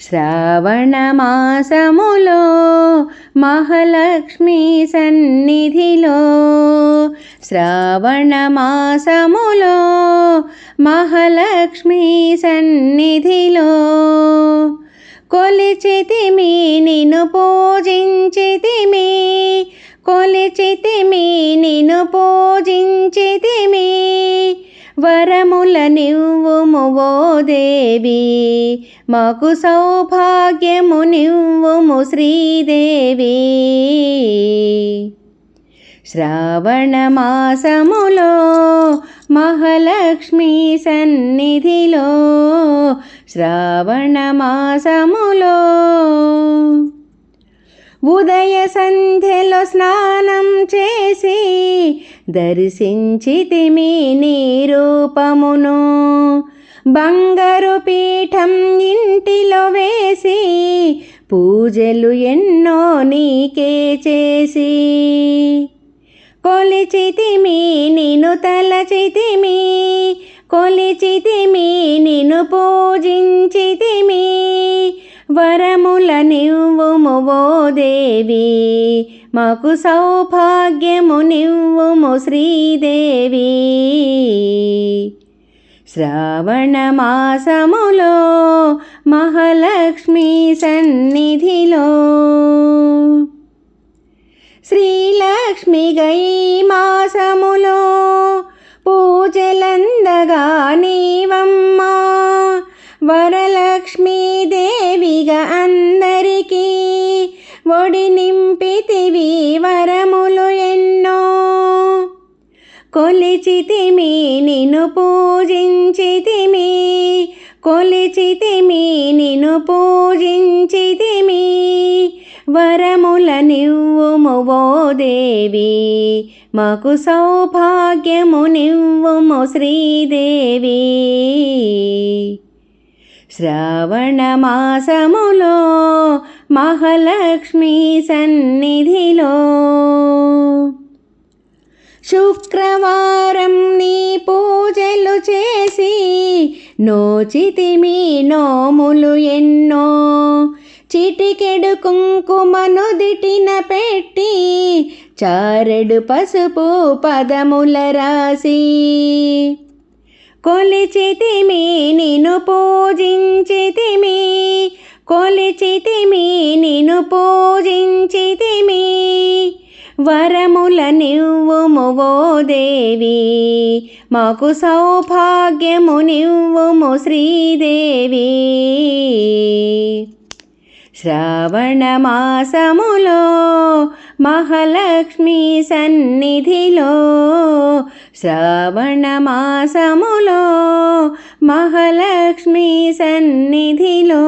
శ్రావణమాసములో మహాలక్ష్మి సన్నిధిలో శ్రావణమాసములో మహాలక్ష్మి సన్నిధిలో కొలిచితిమి నిన్ను పూజించితిమి కొలిచితిమి నిన్ను పూజించితి వరముల నివ్వుము ఓ దేవి. మాకు సౌభాగ్యము నివ్వుము శ్రీదేవి శ్రావణ మాసములో మహాలక్ష్మి సన్నిధిలో శ్రావణ మాసములో ఉదయ సంధ్యలో స్నానం చేసి దర్శించితిమి నీ రూపమును బంగారు పీఠం ఇంటిలో వేసి పూజలు ఎన్నో నీకే చేసి. కొలిచితిమి నిన్ను తలచితిమి కొలిచితిమి నిన్ను పూజించితిమి. వరముల నివ్వుము ఓ దేవి మాకు సౌభాగ్యము నివ్వుము శ్రీదేవి. శ్రావణ మాసములో మహాలక్ష్మి సన్నిధిలో శ్రీలక్ష్మి గై మాసములో పూజలందగా నీవమ్మా వరలక్ష్మి కొలిచితిమి నిన్ను పూజించితిమి. కొలిచితిమి నిన్ను పూజించితిమి. వరముల నివ్వుము దేవి మాకు సౌభాగ్యము నివ్వుము శ్రీదేవి. శ్రావణ మాసములో మహాలక్ష్మి సన్నిధిలో శుక్రవారం నీ పూజలు చేసి నోచితిమి నోములు ఎన్నో. చిటికెడు కుంకుమను దిటిన పెట్టి చారెడు పసుపు పదముల రాసి. కొలిచితిమి నిను పూజించితిమి కొలిచితిమి నిను పూజించితిమి. వరముల నివ్వుము ఓ దేవి. మాకు సౌభాగ్యము నివ్వుము శ్రీదేవి శ్రావణ మాసములో మహాలక్ష్మి సన్నిధిలో శ్రావణ మాసములో మహాలక్ష్మి సన్నిధిలో